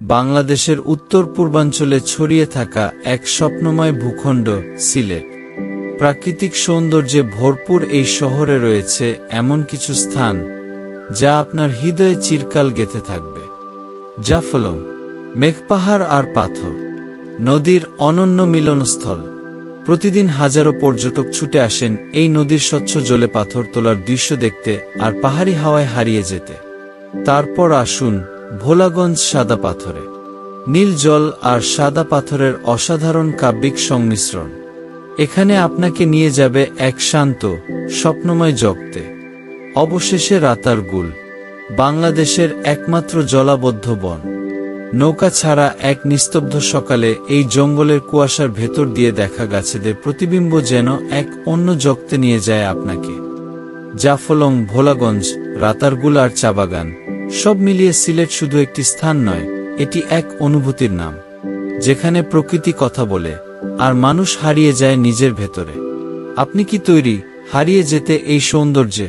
বাংলাদেশের উত্তর পূর্বাঞ্চলে ছড়িয়ে থাকা এক স্বপ্নময় ভূখণ্ড, সিলেট। প্রাকৃতিক সৌন্দর্যে ভরপুর এই শহরে রয়েছে এমন কিছু স্থান, যা আপনার হৃদয়ে চিরকাল গেঁথে থাকবে। জাফলং, মেঘপাহাড় আর পাথর, নদীর অনন্য মিলনস্থল। প্রতিদিন হাজারো পর্যটক ছুটে আসেন এই নদীর স্বচ্ছ জলে পাথর তোলার দৃশ্য দেখতে আর পাহাড়ি হাওয়ায় হারিয়ে যেতে। তারপর আসুন ভোলাগঞ্জ সাদা পাথরে। নীল জল আর সাদা পাথরের অসাধারণ কাব্যিক সংমিশ্রণ। এখানে আপনাকে নিয়ে যাবে এক শান্ত, স্বপ্নময় জগতে। অবশেষে রাতার গুল। বাংলাদেশের একমাত্র জলাবদ্ধ বন। নৌকা ছাড়া এক নিস্তব্ধ সকালে এই জঙ্গলের কুয়াশার ভেতর দিয়ে দেখা গাছেদের প্রতিবিম্ব যেন এক অন্য জগতে নিয়ে যায় আপনাকে। জাফলং, ভোলাগঞ্জ রাতারগুল আর চা বাগান। সব মিলিয়ে সিলেট শুধু একটি স্থান নয়, এটি এক অনুভূতির নাম, যেখানে প্রকৃতি কথা বলে, আর মানুষ হারিয়ে যায় নিজের ভেতরে। আপনি কি তৈরি হারিয়ে যেতে এই সৌন্দর্যে?